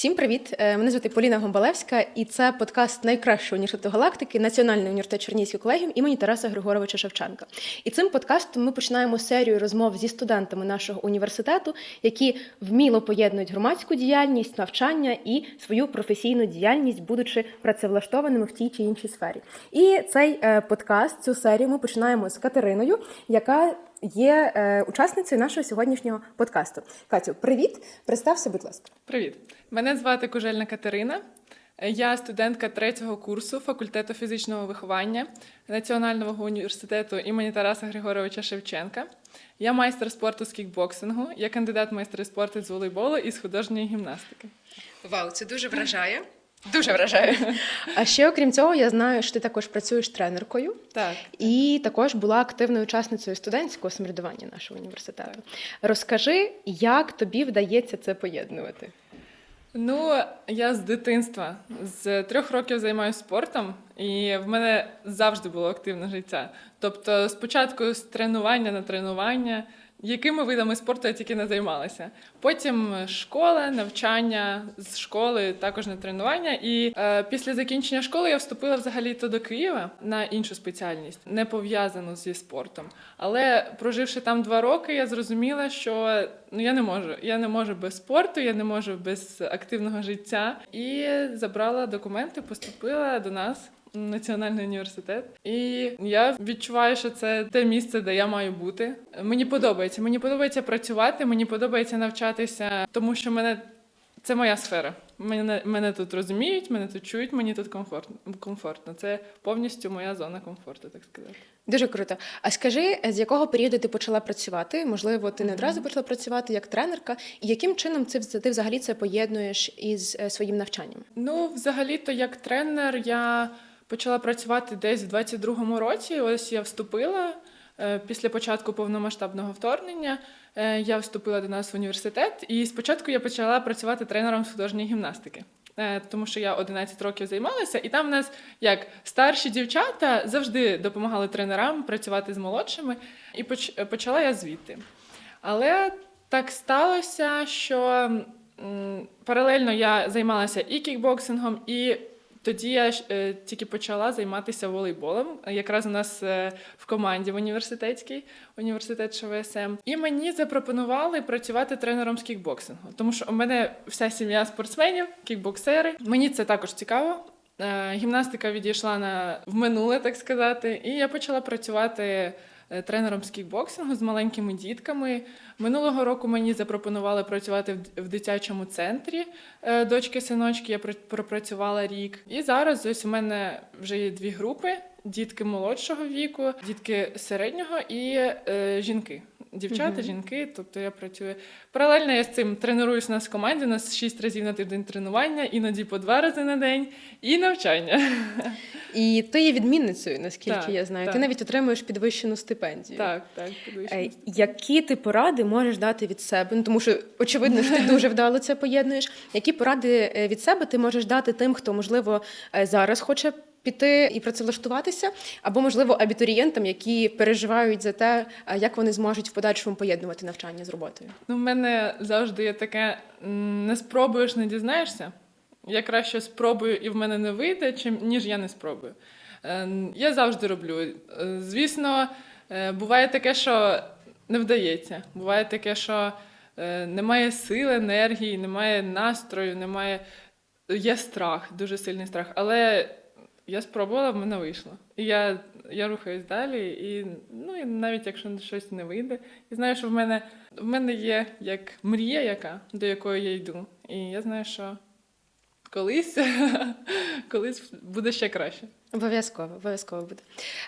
Всім привіт! Е, Мене звати Поліна Гомбалевська, і це подкаст найкращого університету галактики, Національний університет Чернігівський колегіум імені Тараса Григоровича Шевченка. І цим подкастом ми починаємо серію розмов зі студентами нашого університету, які вміло поєднують громадську діяльність, навчання і свою професійну діяльність, будучи працевлаштованими в тій чи іншій сфері. І цей е, подкаст, цю серію ми починаємо з Катериною, яка є е, учасницею нашого сьогоднішнього подкасту. Катю, привіт! Представся, будь ласка. Привіт! Мене звати Кужельна Катерина. Я студентка третього курсу факультету фізичного виховання Національного університету імені Тараса Григоровича Шевченка. Я майстер спорту з кікбоксингу, я кандидат в майстри спорту з волейболу і з художньої гімнастики. Вау, це дуже вражає. Дуже вражає. А ще окрім цього, я знаю, що ти також працюєш тренеркою Так. і також була активною учасницею студентського самоврядування нашого університету. Розкажи, як тобі вдається це поєднувати? Ну, я з дитинства з трьох років займаюся спортом, і в мене завжди було активне життя. Тобто, спочатку з тренування на тренування, якими видами спорту я тільки не займалася. Потім школа, навчання з школи, також на тренування. І е, після закінчення школи я вступила взагалі то до Києва на іншу спеціальність, не пов'язану зі спортом. Але проживши там два роки, я зрозуміла, що ну я не можу. Я не можу без спорту, я не можу без активного життя. І забрала документи, поступила до нас. Національний університет, і я відчуваю, що це те місце, де я маю бути. Мені подобається. Мені подобається працювати, мені подобається навчатися, тому що мене це моя сфера. Мене, мене тут розуміють, мене тут чують, мені тут комфортно. комфортно. Це повністю моя зона комфорту, так сказати. Дуже круто. А скажи, з якого періоду ти почала працювати? Можливо, ти не одразу почала працювати як тренерка, і яким чином це ти взагалі це поєднуєш із е, своїм навчанням? Ну, взагалі-то, як тренер, я почала працювати десь в 22-му році. Ось я вступила е, після початку повномасштабного вторгнення. е, Я вступила до нас в університет, і спочатку я почала працювати тренером з художньої гімнастики. Е, Тому що я 11 років займалася, і там в нас як старші дівчата завжди допомагали тренерам працювати з молодшими, і поч- почала я звідти. Але так сталося, що паралельно я займалася і кікбоксингом, і тоді я е, тільки почала займатися волейболом. Якраз у нас е, в команді в університетській університет ШВСМ. І мені запропонували працювати тренером з кікбоксингу, тому що у мене вся сім'я спортсменів, кікбоксери. Мені це також цікаво. Е, Гімнастика відійшла на в минуле, так сказати, і я почала працювати тренером з кікбоксингу з маленькими дітками. Минулого року мені запропонували працювати в дитячому центрі е, дочки-синочки. Я пропрацювала рік. І зараз ось у мене вже є дві групи: дітки молодшого віку, дітки середнього і е, жінки. Дівчата, Мгм. жінки, тобто я працюю паралельно. Я з цим тренуюсь у нас в команді. У нас шість разів на тиждень тренування, іноді по два рази на день, і навчання. І ти є відмінницею, наскільки Так, я знаю. Ти навіть отримуєш підвищену стипендію. Так, так, підвищено. Е, Які ти поради можеш дати від себе? Ну тому що очевидно, що ти дуже вдало це поєднуєш. Які поради е, від себе ти можеш дати тим, хто можливо е, зараз хоче піти і працевлаштуватися, або можливо абітурієнтам, які переживають за те, як вони зможуть в подальшому поєднувати навчання з роботою? Ну, в мене завжди є таке: не спробуєш, не дізнаєшся. Я краще спробую і в мене не вийде, чим ніж я не спробую. Е, Я завжди роблю. Е, Звісно, е, буває таке, що не вдається. Буває таке, що немає сили, енергії, немає настрою, немає. Є страх, дуже сильний страх. Але я спробувала, в мене вийшло. І я, я рухаюсь далі, і, ну, і навіть якщо щось не вийде, я знаю, що в мене, в мене є як мрія, яка, до якої я йду. І я знаю, що колись, колись буде ще краще. Обов'язково, обов'язково буде.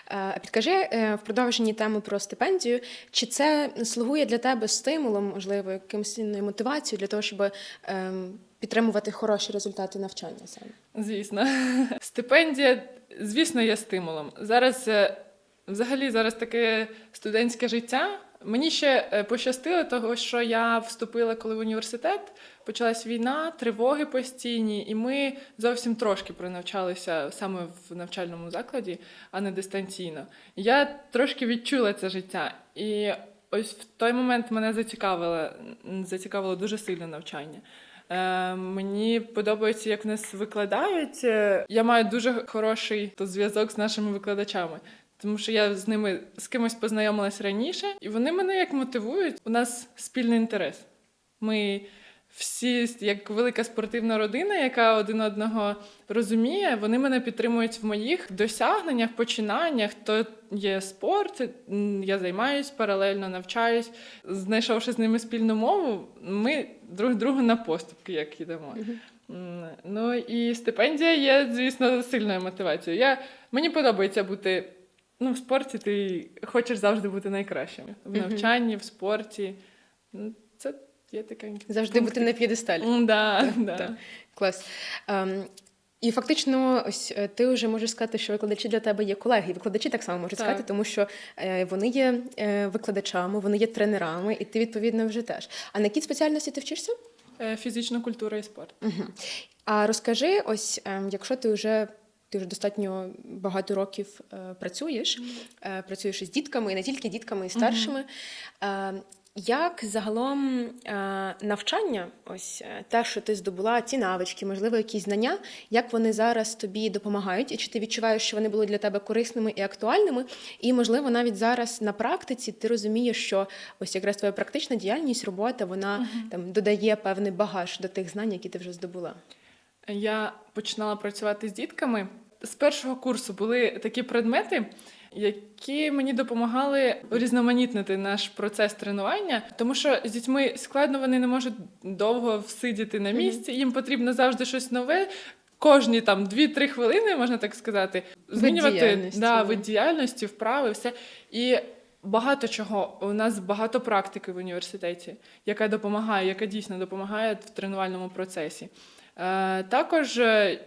Е, А підкажи е, в продовженні теми про стипендію, чи це слугує для тебе стимулом, можливо, якимось мотивацією для того, щоб ем, підтримувати хороші результати навчання саме? Звісно. Стипендія, звісно, є стимулом. Зараз, е, взагалі, зараз таке студентське життя. Мені ще е, пощастило, того, що я вступила коли в університет, почалась війна, тривоги постійні, і ми зовсім трошки пронавчалися саме в навчальному закладі, а не дистанційно. Я трошки відчула це життя. І ось в той момент мене зацікавило, зацікавило дуже сильно навчання. Е, мені подобається, як нас викладають. Е, Я маю дуже хороший то, зв'язок з нашими викладачами. Тому що я з ними з кимось познайомилась раніше, і вони мене як мотивують. У нас спільний інтерес. Ми всі, як велика спортивна родина, яка один одного розуміє, вони мене підтримують в моїх досягненнях, починаннях. То є спорт, я займаюсь паралельно, навчаюсь. Знайшовши з ними спільну мову, ми друг другу на поступки, як йдемо. Ну і стипендія є, звісно, сильною мотивацією. Я, мені подобається бути ну, в спорті, ти хочеш завжди бути найкращим. В навчанні, в спорті. Є таке. Завжди бути на п'єдесталі. Да, да. Клас. Ем, і фактично, ось е, ти вже можеш сказати, що викладачі для тебе є колеги. І Викладачі так само можуть Так. сказати, тому що е, вони є е, викладачами, вони є тренерами, і ти відповідно вже теж. А на якій спеціальності ти вчишся? Фізична культура і спорт. Угу. А розкажи, ось якщо ти вже ти вже достатньо багато років працюєш, е, працюєш із дітками, і не тільки дітками, і старшими. Е, як загалом е, навчання, ось е, те, що ти здобула, ці навички, можливо, якісь знання, як вони зараз тобі допомагають, і чи ти відчуваєш, що вони були для тебе корисними і актуальними? І, можливо, навіть зараз на практиці ти розумієш, що ось якраз твоя практична діяльність, робота, вона там додає певний багаж до тих знань, які ти вже здобула. Я починала працювати з дітками. З першого курсу були такі предмети, які мені допомагали урізноманітнити наш процес тренування, тому що з дітьми складно вони не можуть довго всидіти на місці. Їм потрібно завжди щось нове. Кожні там 2-3 хвилини, можна так сказати, змінювати діяльності, да, да. вид діяльності, вправи, все. І багато чого. У нас багато практики в університеті, яка допомагає, яка дійсно допомагає в тренувальному процесі. Е, також е,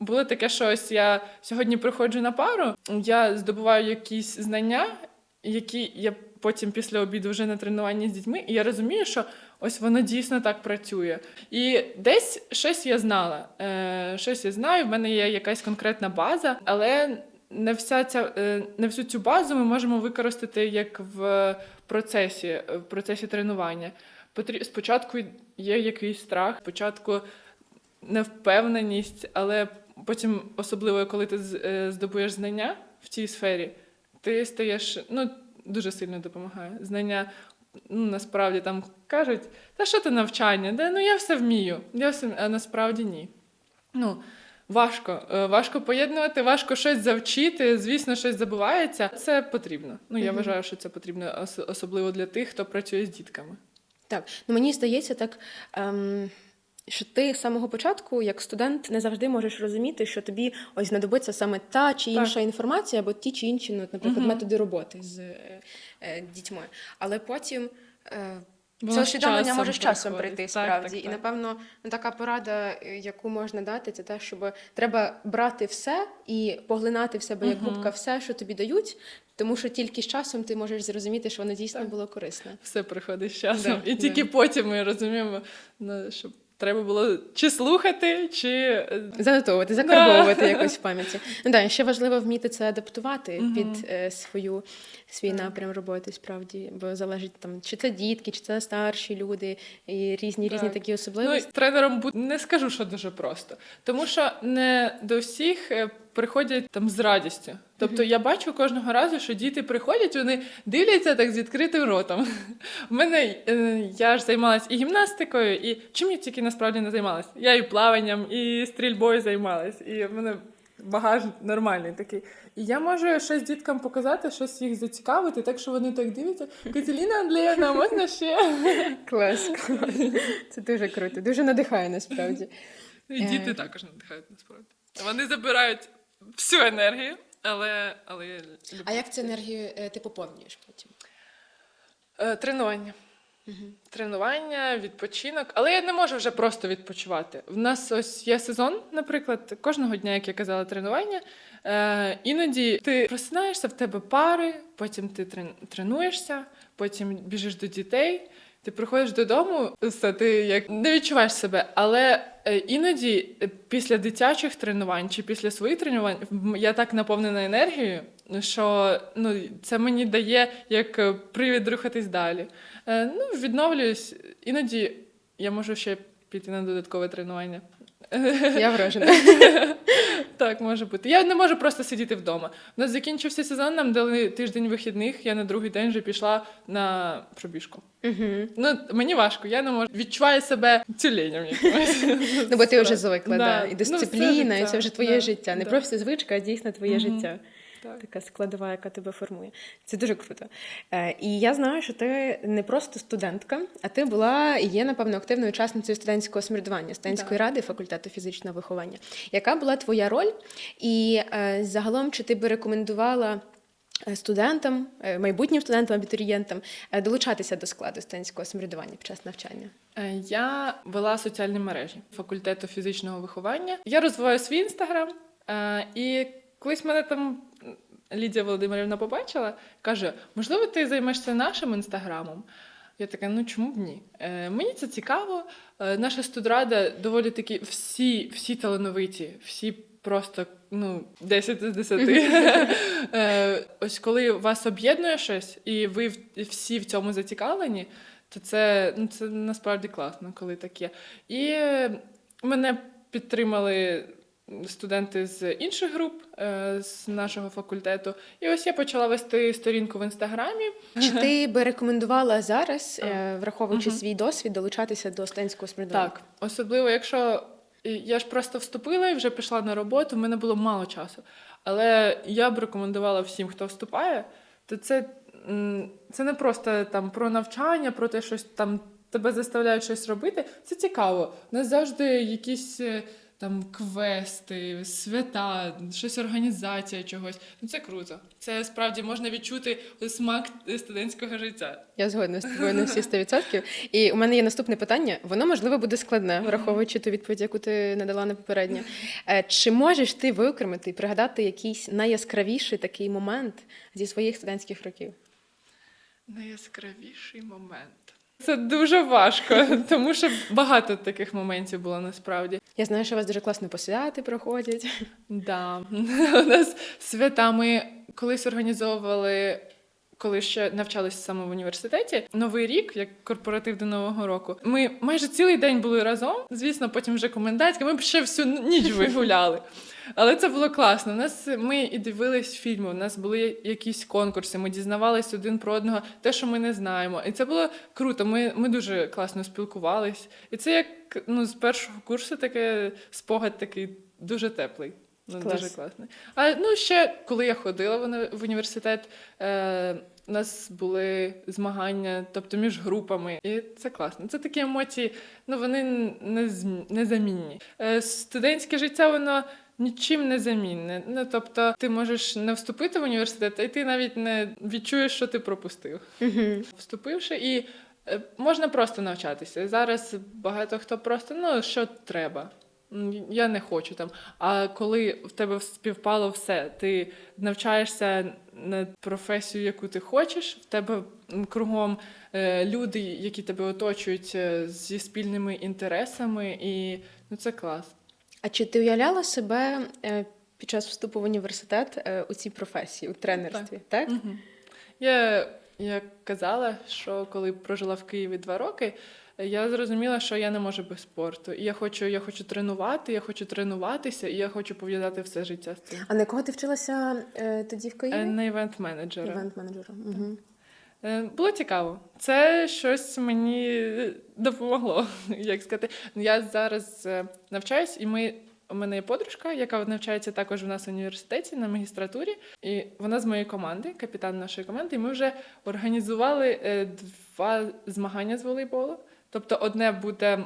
було таке, що ось я сьогодні приходжу на пару, я здобуваю якісь знання, які я потім після обіду вже на тренуванні з дітьми, і я розумію, що ось воно дійсно так працює. І десь щось я знала. Е, щось я знаю, в мене є якась конкретна база, але не вся ця е, не всю цю базу ми можемо використати як в процесі, в процесі тренування. Спочатку є якийсь страх, спочатку невпевненість, але потім, особливо коли ти е, здобуєш знання в цій сфері, ти стаєш ну, дуже сильно допомагає. Знання ну, насправді там кажуть, та що ти навчання? Да, ну я все вмію. Я все... А насправді ні. Ну, важко. Е, Важко поєднувати, важко щось завчити. Звісно, щось забувається. Це потрібно. Ну, я вважаю, що це потрібно особливо для тих, хто працює з дітками. Так, ну мені здається, так. Ем... Що ти з самого початку, як студент, не завжди можеш розуміти, що тобі ось знадобиться саме та чи Так. інша інформація, або ті чи інші, ну, наприклад, Мгм. методи роботи з е, е, дітьми. Але потім е, Воно це усвідомлення може з часом прийти Так, справді. так, І напевно, ну, така порада, е, яку можна дати, це те, щоб треба брати все і поглинати в себе як Мгм. губка все, що тобі дають, тому що тільки з часом ти можеш зрозуміти, що воно дійсно Так. було корисне. Все приходить з часом. Да, і тільки потім ми розуміємо, ну, що треба було чи слухати, чи е, Занотовувати, закарбовувати якось в пам'яті. Ну да, ще важливо вміти це адаптувати угу. під е, свою свій Так. напрям роботи, справді, бо залежить там, чи це дітки, чи це старші люди, і різні різні такі Ну, і тренером бути не скажу, що дуже просто. Тому що не до всіх е, приходять там з радістю. Тобто я бачу кожного разу, що діти приходять, вони дивляться так з відкритим ротом. У мене е, я ж займалась і гімнастикою, і чим я тільки насправді не займалась. Я і плаванням, і стрільбою займалась, і в мене багаж нормальний такий. І я можу щось діткам показати, щось їх зацікавити, так що вони так дивляться. Катерина Андріївна, можна ще? Клас, клас. Це дуже круто, дуже надихає насправді. І Е. діти також надихають насправді. Вони забирають всю енергію, але, але я люблю. А як цю енергію е, ти поповнюєш потім? Е, Тренування. Тренування, відпочинок. Але я не можу вже просто відпочивати. В нас ось є сезон, наприклад, кожного дня, як я казала, тренування. Е, іноді ти просинаєшся, в тебе пари, потім ти тренуєшся, потім біжиш до дітей. Ти приходиш додому, все, ти як не відчуваєш себе. Але е, іноді е, після дитячих тренувань чи після своїх тренувань я так наповнена енергією, що ну, це мені дає як е, привід рухатись далі. Ну, відновлююсь. Іноді я можу ще піти на додаткове тренування. Я вражена. Так, може бути. Я не можу просто сидіти вдома. У нас закінчився сезон, нам дали тиждень вихідних. Я на другий день вже пішла на пробіжку. Угу. Ну, мені важко, я не можу. Відчуваю себе тюленем якимось. Ну, бо ти вже звикла, Да. і Ну, дисципліна, і це вже твоє життя. Не просто звичка, а дійсно твоє життя. Так. Така складова, яка тебе формує. Це дуже круто. Е, і я знаю, що ти не просто студентка, а ти була і є, напевно, активною учасницею студентського самоврядування, студентської ради факультету фізичного виховання. Яка була твоя роль? І е, загалом, чи ти би рекомендувала е, студентам, майбутнім студентам, абітурієнтам долучатися до складу студентського самоврядування під час навчання? Я вела соціальні мережі факультету фізичного виховання. Я розвиваю свій інстаграм, і колись мене там Лідія Володимирівна побачила, каже: можливо, ти займешся нашим інстаграмом. Я така, ну чому б ні? Е, мені це цікаво. Е, наша студрада доволі таки всі, всі талановиті, всі просто ну, 10 з 10. е, ось коли вас об'єднує щось, і ви всі в цьому зацікавлені, то це, ну, це насправді класно, коли таке. І е, мене підтримали студенти з інших груп е, з нашого факультету. І ось я почала вести сторінку в інстаграмі. Чи ти би рекомендувала зараз, е, враховуючи Мгм. свій досвід, долучатися до студентського самоврядування? Так, особливо, якщо я ж просто вступила і вже пішла на роботу, в мене було мало часу. Але я б рекомендувала всім, хто вступає, то це, це не просто там про навчання, про те, щось там тебе заставляють щось робити. Це цікаво. У нас завжди якісь. Там квести, свята, щось організація чогось. Ну це круто. Це справді можна відчути смак студентського життя. Я згодна з тобою на всі 100%. І у мене є наступне питання. Воно можливо буде складне, враховуючи ту відповідь, яку ти надала на попереднє. Е, Чи можеш ти виокремити і пригадати якийсь найяскравіший такий момент зі своїх студентських років? Найяскравіший момент. Це дуже важко, тому що багато таких моментів було насправді. Я знаю, що у вас дуже класно посвяти проходять. Да. У нас свята ми колись організовували. Коли ще навчалися саме в університеті, новий рік, як корпоратив до нового року, ми майже цілий день були разом. Звісно, потім вже комендантська. Ми б ще всю ніч вигуляли. Але це було класно. У нас ми і дивились фільми. У нас були якісь конкурси. Ми дізнавались один про одного, те, що ми не знаємо. І це було круто. Ми, ми дуже класно спілкувались. І це як ну з першого курсу таке спогад такий дуже теплий. Ну, Клас. дуже класний. А ну ще коли я ходила в університет, е, у нас були змагання, тобто між групами, і це класно. Це такі емоції, ну вони незамінні. Е, студентське життя, воно. Нічим не замінне. Ну тобто, ти можеш не вступити в університет, і ти навіть не відчуєш, що ти пропустив. Угу. Вступивши, і е, можна просто навчатися. Зараз багато хто просто ну що треба. Я не хочу там. А коли в тебе співпало все, ти навчаєшся на професію, яку ти хочеш, в тебе кругом е, люди, які тебе оточують е, зі спільними інтересами, і ну це клас. А чи ти уявляла себе е, під час вступу в університет е, у цій професії, у тренерстві? Так? Мгм. Я, я казала, що коли прожила в Києві два роки, я зрозуміла, що я не можу без спорту. І я хочу, я хочу тренувати, я хочу тренуватися, і я хочу пов'язати все життя з цим. А на якого ти вчилася е, тоді в Києві? Е, На івент менеджера. Івент-менеджером. Угу. Е, Було цікаво. Це щось мені допомогло, як сказати. Я зараз е, навчаюсь, і ми. У мене є подружка, яка навчається також у нас в університеті на магістратурі, і вона з моєї команди, капітан нашої команди. І ми вже організували е, два змагання з волейболу. Тобто, одне буде,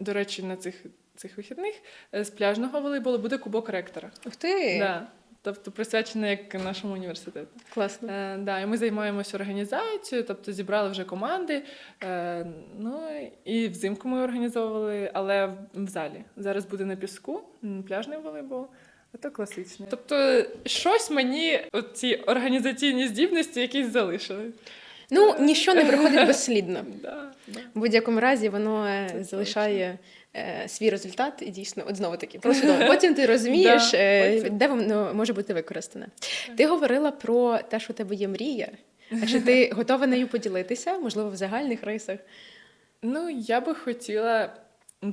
до речі, на цих, цих вихідних е, з пляжного волейболу буде кубок ректора. Ух ти! Да. Тобто присвячений як нашому університету. Класно. Е, да, і ми займаємося організацією, тобто зібрали вже команди. Е, ну і взимку ми організовували, але в, залі. Зараз буде на піску, пляжний волейбол. А то класичний. Тобто, щось мені ці організаційні здібності якісь залишили. Ну, ніщо не приходить безслідно. Да, да. В будь-якому разі воно е, Це залишає е, свій результат і дійсно, от знову таки, просто потім ти розумієш, Да, е, потім. де воно може бути використане. Ти говорила про те, що у тебе є мрія. А чи ти готова нею поділитися, можливо, в загальних рисах? Ну, я би хотіла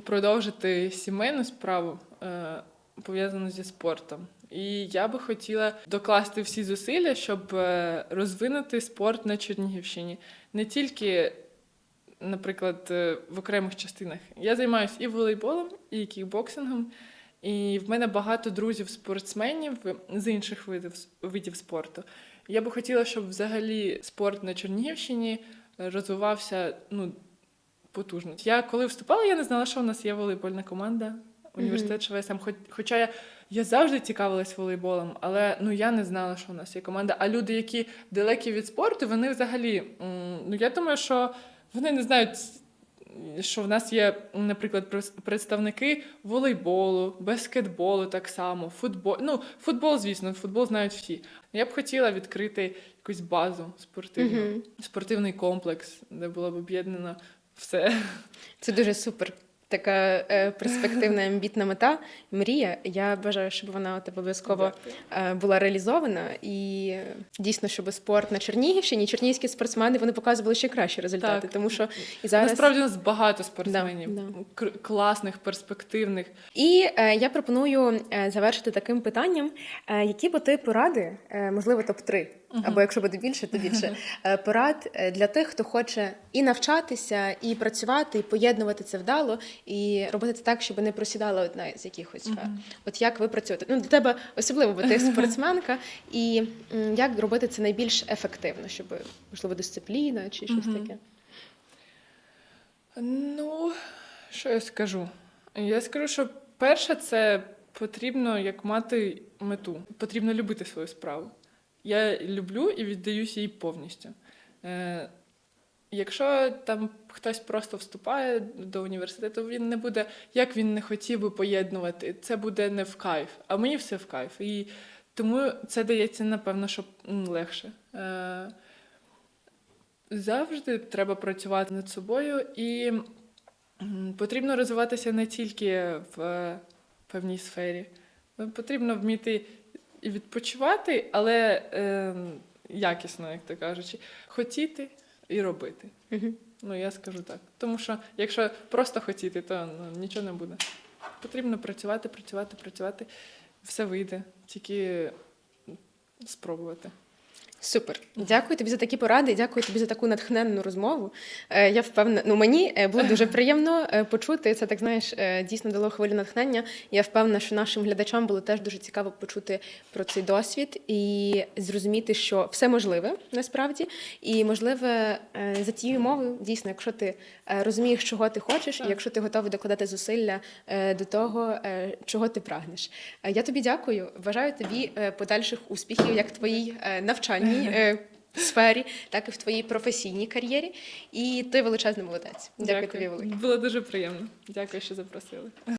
продовжити сімейну справу, е, пов'язану зі спортом. І я би хотіла докласти всі зусилля, щоб розвинути спорт на Чернігівщині. Не тільки, наприклад, е, в окремих частинах. Я займаюся і волейболом, і кікбоксингом. І в мене багато друзів-спортсменів з інших видів, видів спорту. Я би хотіла, щоб взагалі спорт на Чернігівщині розвивався ну, потужно. Я коли вступала, я не знала, що в нас є волейбольна команда, університет ШВСМ. Хоч, хоча я, я завжди цікавилась волейболом, але ну, я не знала, що в нас є команда. А люди, які далекі від спорту, вони взагалі, ну я думаю, що вони не знають. Що в нас є, наприклад, представники волейболу, баскетболу так само, футбол. Ну, футбол, звісно, футбол знають всі. Я б хотіла відкрити якусь базу спортивну, Мгм. спортивний комплекс, де було б об'єднано все. Це дуже супер. Така е, перспективна амбітна мета, мрія. Я бажаю, щоб вона тебе обов'язково е, була реалізована. І дійсно, щоб спорт на Чернігівщині, чернігівські спортсмени вони показували ще кращі результати, Так. тому що і зараз Насправді у нас багато спортсменів, Да, кр- класних, перспективних. І е, я пропоную е, завершити таким питанням: е, які би ти поради, е, можливо, топ 3 або якщо буде більше, то більше е, порад е, для тих, хто хоче і навчатися, і працювати, і поєднувати це вдало, і робити це так, щоб не просідала одна з якихось сфер. От як ви працюєте? Ну для тебе особливо, бо ти спортсменка, і як робити це найбільш ефективно, щоб можливо дисципліна чи щось таке. Ну, що я скажу? Я скажу, що перше, це потрібно як мати мету. Потрібно любити свою справу. Я люблю і віддаюся їй повністю. Е, якщо там хтось просто вступає до університету, він не буде, як він не хотів би поєднувати, це буде не в кайф. А мені все в кайф. І тому це дається, напевно, що легше. Е, завжди треба працювати над собою, і потрібно розвиватися не тільки в е, певній сфері. Е, Потрібно вміти і відпочивати, але е, якісно, як то кажучи, хотіти і робити. Ну, я скажу так. Тому що якщо просто хотіти, то ну, нічого не буде. Потрібно працювати, працювати, працювати. Все вийде, тільки спробувати. Супер, дякую тобі за такі поради. Дякую тобі за таку натхненну розмову. Е, Я впевнена, ну мені е, було дуже приємно е, почути. Це так знаєш, дійсно дало хвилю натхнення. Я впевнена, що нашим глядачам було теж дуже цікаво почути про цей досвід і зрозуміти, що все можливе насправді, і можливе за тією мовою, дійсно, якщо ти розумієш, чого ти хочеш, і якщо ти готовий докладати зусилля до того, чого ти прагнеш. Я тобі дякую. Бажаю тобі подальших успіхів як твоїй е, навчальній е, сфері, так і в твоїй професійній кар'єрі. І ти величезний молодець. Дякую, тобі велике. Було дуже приємно. Дякую, що запросили.